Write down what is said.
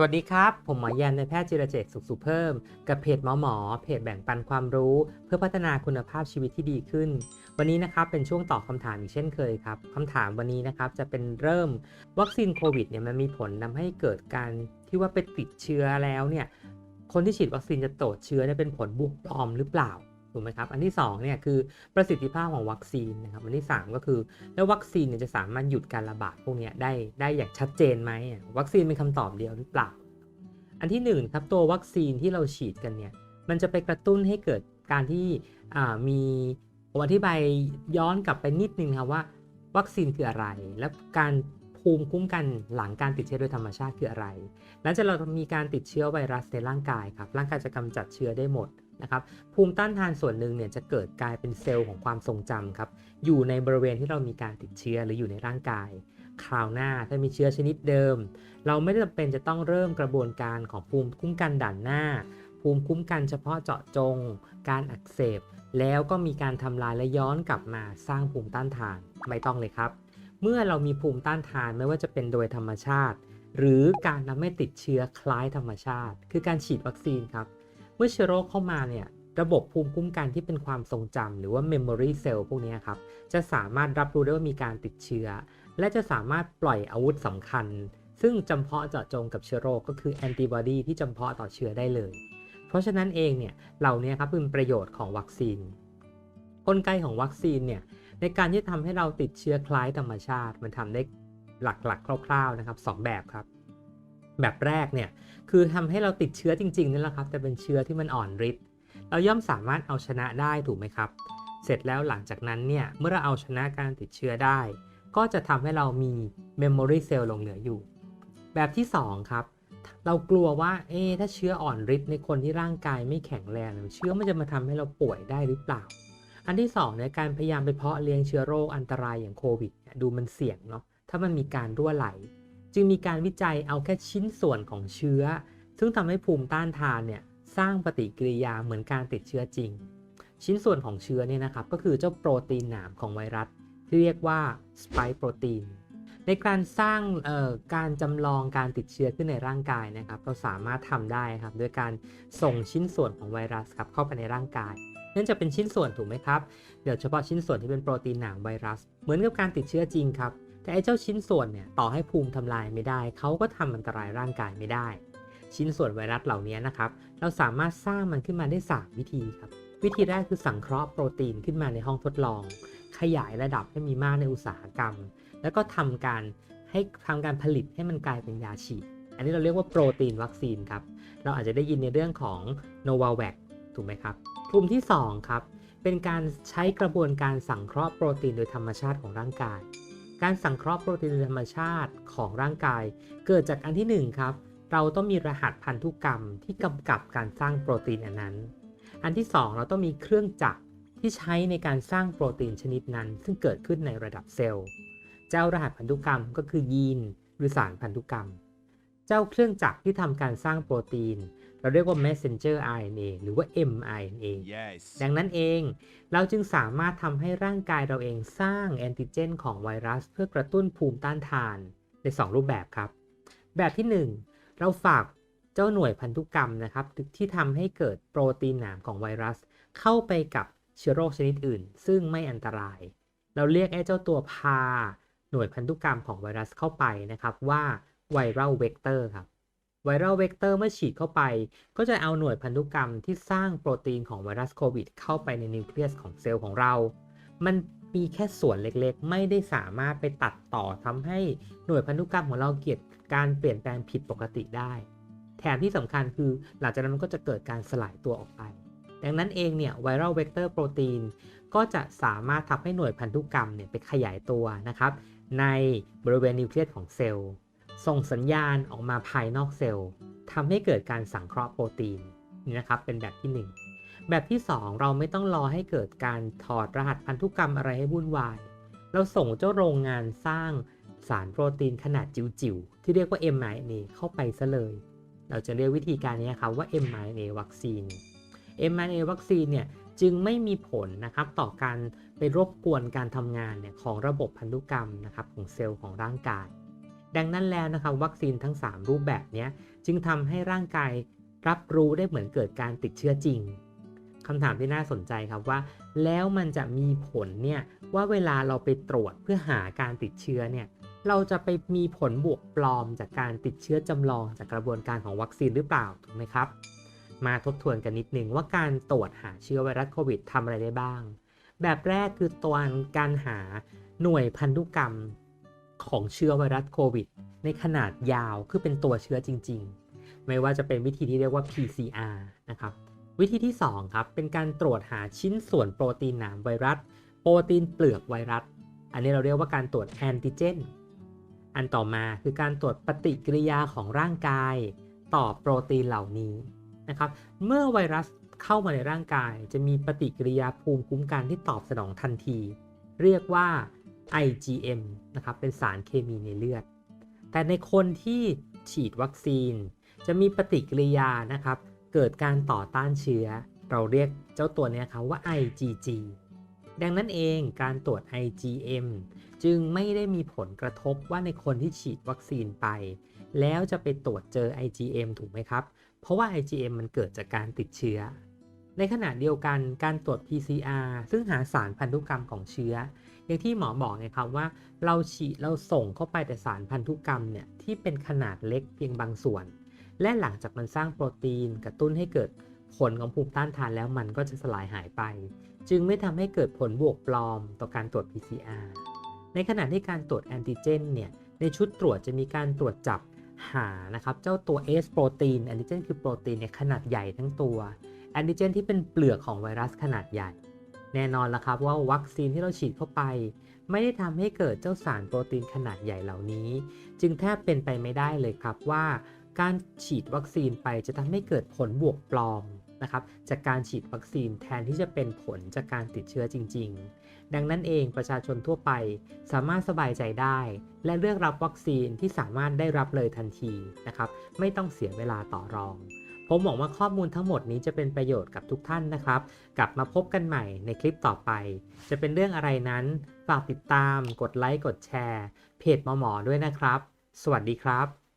สวัสดีครับ ผมหมอยันในแพทย์จิรเจตสุขสุเพิ่ม กับเพจหมอหมอ เพจแบ่งปันความรู้ เพื่อพัฒนาคุณภาพชีวิตที่ดีขึ้น วันนี้นะครับเป็นช่วงตอบคำถามอีกเช่นเคยครับคำถามวันนี้นะครับจะเป็นเริ่มวัคซีนโควิดเนี่ยมันมีผลทำให้เกิดการที่ว่าไปติดเชื้อแล้วเนี่ยคนที่ฉีดวัคซีนจะตรวจเชื้อเนี่ยเป็นผลบวกปลอมหรือเปล่า ถูกไหมครับ อันที่2เนี่ยคือประสิทธิภาพของวัคซีนนะครับ อันที่ 3 ก็คือ แล้ววัคซีนเนี่ยจะสามารถหยุดการระบาดพวกนี้ได้ได้อย่างชัดเจนไหมวัคซีนเป็นคำตอบเดียวหรือเปล่า อันที่1นงครับตัววัคซีนที่เราฉีดกันเนี่ยมันจะไปกระตุ้นให้เกิดการที่มีผมอธิบายย้อนกลับไปนิดนึงครับว่า วัคซีนคืออะไร และการภูมิคุ้มกันหลังการติดเชื้อโดยธรรมชาติคืออะไร หลังจากเรามีการติดเชื้อไวรัสในร่างกายครับร่างกายจะกำจัดเชื้อได้หมด นะครับภูมิต้านทานส่วนหนึ่งเนี่ยจะเกิดกลายเป็นเซลล์ของความทรงจำครับอยู่ในบริเวณที่เรามีการติดเชื้อหรืออยู่ในร่างกาย คราวหน้าถ้ามีเชื้อชนิดเดิม เราไม่จำเป็นจะต้องเริ่มกระบวนการของภูมิคุ้มกันด่านหน้า ภูมิคุ้มกันเฉพาะเจาะจง การอักเสบ แล้วก็มีการทำลายและย้อนกลับมาสร้างภูมิต้านทานไม่ต้องเลยครับ เมื่อเรามีภูมิต้านทานไม่ว่าจะเป็นโดยธรรมชาติ หรือการทำให้ติดเชื้อคล้ายธรรมชาติ คือการฉีดวัคซีนครับ เมื่อเชื้อโรคเข้ามาเนี่ยระบบภูมิคุ้มกันที่เป็นความทรงจำหรือว่า memory cell พวกนี้ครับ จะสามารถรับรู้ได้ว่ามีการติดเชื้อ และจะสามารถปล่อยอาวุธสำคัญ ซึ่งจำเพาะเจาะจงกับเชื้อโรคก็คือแอนติบอดีที่จำเพาะต่อเชื้อได้เลย เพราะฉะนั้นเองเนี่ยเหล่านี้ครับเป็นประโยชน์ของวัคซีน กลไกของวัคซีนเนี่ยในการที่ทำให้เราติดเชื้อคล้ายธรรมชาติ มันทำได้หลักๆ คร่าว ๆนะครับสองแบบครับ แบบแรกเนี่ยคือทำให้เราติดเชื้อจริงๆนั่นแหละครับ แต่เป็นเชื้อที่มันอ่อนฤทธิ์เราย่อมสามารถเอาชนะได้ถูกไหมครับ เสร็จแล้วหลังจากนั้นเนี่ยเมื่อเราเอาชนะการติดเชื้อได้ ก็จะทำให้เรามี memory cell หลงเหลืออยู่ แบบที่ 2 ครับ เรากลัวว่าเอ๊ถ้าเชื้ออ่อนฤทธิ์ในคนที่ร่างกายไม่แข็งแรงเชื้อมันจะมาทำให้เราป่วยได้หรือเปล่า อันที่2ในการพยายามไปเพาะเลี้ยงเชื้อโรคอันตรายอย่างโควิดเนี่ยดูมันเสี่ยงเนาะถ้ามันมีการรั่วไหล จึงมีการวิจัยเอาแค่ชิ้นส่วนของเชื้อ ซึ่งทำให้ภูมิต้านทานเนี่ยสร้างปฏิกิริยาเหมือนการติดเชื้อจริง ชิ้นส่วนของเชื้อเนี่ยนะครับก็คือเจ้าโปรตีนหนามของไวรัสที่เรียกว่าสไปค์โปรตีนในการสร้างการจำลองการติดเชื้อขึ้นในร่างกายนะครับ เราสามารถทำได้ครับด้วยการส่งชิ้นส่วนของไวรัสครับเข้าไปในร่างกายนั่นจะเป็นชิ้นส่วนถูกไหมครับ เดี๋ยวเฉพาะชิ้นส่วนที่เป็นโปรตีนหนามไวรัส เหมือนกับการติดเชื้อจริงครับ แต่ไอ้เจ้าชิ้นส่วนเนี่ยต่อให้ภูมิทำลายไม่ได้ เขาก็ทำอันตรายร่างกายไม่ได้ ชิ้นส่วนไวรัสเหล่านี้นะครับ เราสามารถสร้างมันขึ้นมาได้3วิธีครับ วิธีแรกคือสังเคราะห์โปรตีนขึ้นมาในห้องทดลอง ขยายระดับให้มีมากในอุตสาหกรรม แล้วก็ทำการให้ทำการผลิตให้มันกลายเป็นยาฉีด อันนี้เราเรียกว่าโปรตีนวัคซีนครับ เราอาจจะได้ยินในเรื่องของ n o v a v a x ถูกไหมครับ กลุ่มที่2ครับ เป็นการใช้กระบวนการสังเคราะห์โปรตีนโดยธรรมชาติของร่างกาย การสังเคราะห์โปรตีนธรรมชาติของร่างกาย เกิดจากอันที่1ครับ เราต้องมีรหัสพันธุกรรมที่กำกับการสร้างโปรตีนอันนั้น อันที่ 2 เราต้องมีเครื่องจักรที่ใช้ในการสร้างโปรตีนชนิดนั้น ซึ่งเกิดขึ้นในระดับเซลล์ เจ้ารหัสพันธุกรรมก็คือยีนหรือสารพันธุกรรม เจ้าเครื่องจักรที่ทำการสร้างโปรตีน เราเรียกว่า messenger RNA หรือว่า mRNA Yes. ดังนั้นเอง เราจึงสามารถทำให้ร่างกายเราเองสร้างแอนติเจนของไวรัส เพื่อกระตุ้นภูมิต้านทานใน 2 รูปแบบครับ แบบที่ 1 เราฝากเจ้าหน่วยพันธุกรรมนะครับ ที่ทำให้เกิดโปรตีนหนามของไวรัส เข้าไปกับเชื้อโรคชนิดอื่น ซึ่งไม่อันตราย เราเรียกไอ้เจ้าตัวพาหน่วยพันธุกรรมของไวรัสเข้าไปนะครับว่าไวรัลเวกเตอร์ครับ ไวรัลเวกเตอร์เมื่อฉีดเข้าไป ก็จะเอาหน่วยพันธุกรรมที่สร้างโปรตีนของไวรัสโควิด เข้าไปในนิวเคลียสของเซลล์ของเรา มันมีแค่ส่วนเล็กๆ ไม่ได้สามารถไปตัดต่อทำให้หน่วยพันธุกรรมของเราเกิดการเปลี่ยนแปลงผิดปกติได้ แถมที่สำคัญคือหลังจากนั้นมันก็จะเกิดการสลายตัวออกไป ดังนั้นเองเนี่ยไวรัลเวกเตอร์โปรตีนก็จะสามารถทำให้หน่วยพันธุกรรมเนี่ยไปขยายตัวนะครับในบริเวณนิวเคลียสของเซลล์ ส่งสัญญาณออกมาภายนอกเซลล์ทำให้เกิดการสังเคราะห์โปรตีนนี่นะครับเป็นแบบที่ 1 แบบที่ 2 เราไม่ต้องรอให้เกิดการถอดรหัสพันธุกรรมอะไรให้วุ่นวาย เราส่งเจ้าโรงงานสร้างสารโปรตีนขนาดจิ๋วๆ ที่เรียกว่า mRNA เข้าไปซะเลย เราจะเรียกวิธีการนี้ครับว่า mRNA วัคซีน mRNA วัคซีนเนี่ยจึงไม่มีผลนะครับต่อการไปรบกวนการทำงานเนี่ยของระบบพันธุกรรมนะครับของเซลล์ของร่างกาย ดังนั้นแล้วนะครับวัคซีนทั้ง 3 รูปแบบนี้จึงทำให้ร่างกายรับรู้ได้เหมือนเกิดการติดเชื้อจริงคำถามที่น่าสนใจครับว่า แล้วมันจะมีผลเนี่ยว่าเวลาเราไปตรวจเพื่อหาการติดเชื้อเนี่ยเราจะไปมีผลบวกปลอมจากการติดเชื้อจำลองจากกระบวนการของวัคซีนหรือเปล่าถูกไหมครับ มาทบทวนกันนิดนึงว่าการตรวจหาเชื้อไวรัสโควิดทำอะไรได้บ้าง แบบแรกคือตัวการหาหน่วยพันธุกรรม ของเชื้อไวรัสโควิด ในขนาดยาวคือเป็นตัวเชื้อจริง ๆ ไม่ว่าจะเป็นวิธีที่เรียกว่า PCR นะครับ วิธีที่ 2 ครับ เป็นการตรวจหาชิ้นส่วนโปรตีนหนามไวรัส โปรตีนเปลือกไวรัส อันนี้เราเรียกว่าการตรวจแอนติเจน อันต่อมาคือการตรวจปฏิกิริยาของร่างกาย ต่อโปรตีนเหล่านี้นะครับ เมื่อไวรัสเข้ามาในร่างกาย จะมีปฏิกิริยาภูมิคุ้มกันที่ตอบสนองทันที เรียกว่า IgM นะครับเป็นสารเคมีในเลือด แต่ในคนที่ฉีดวัคซีน จะมีปฏิกิริยานะครับ เกิดการต่อต้านเชื้อ เราเรียกเจ้าตัวนี้ครับว่า IgG ดังนั้นเองการตรวจ IgM จึงไม่ได้มีผลกระทบว่าในคนที่ฉีดวัคซีนไป แล้วจะไปตรวจเจอ IgM ถูกไหมครับ เพราะว่า IgM มันเกิดจากการติดเชื้อ ในขณะเดียวกันการตรวจ PCR ซึ่งหาสารพันธุกรรมของเชื้อ อย่างที่หมอบอกไงครับว่าเราฉีดเราส่งเข้าไปแต่สารพันธุกรรมเนี่ยที่เป็นขนาดเล็กเพียงบางส่วน และหลังจากมันสร้างโปรตีนกระตุ้นให้เกิดผลของภูมิต้านทานแล้วมันก็จะสลายหายไป จึงไม่ทำให้เกิดผลบวกปลอมต่อการตรวจ PCR ในขณะที่การตรวจแอนติเจนเนี่ยในชุดตรวจจะมีการตรวจจับหานะครับเจ้าตัว S โปรตีนแอนติเจนคือโปรตีนเนี่ยขนาดใหญ่ทั้งตัวแอนติเจนที่เป็นเปลือกของไวรัสขนาดใหญ่ แน่นอนละครับว่าวัคซีนที่เราฉีดเข้าไป ไม่ได้ทำให้เกิดเจ้าสารโปรตีนขนาดใหญ่เหล่านี้ จึงแทบเป็นไปไม่ได้เลยครับว่า การฉีดวัคซีนไปจะทำให้เกิดผลบวกปลอมนะครับจากการฉีดวัคซีนแทนที่จะเป็นผลจากการติดเชื้อจริง ๆ ดังนั้นเองประชาชนทั่วไปสามารถสบายใจได้ และเลือกรับวัคซีนที่สามารถได้รับเลยทันทีนะครับไม่ต้องเสียเวลาต่อรอง ผมหวังว่าข้อมูลทั้งหมดนี้จะเป็นประโยชน์กับทุกท่านนะครับ กลับมาพบกันใหม่ในคลิปต่อไป จะเป็นเรื่องอะไรนั้น ฝากติดตาม กดไลค์ กดแชร์ เพจหมอหมอด้วยนะครับ สวัสดีครับ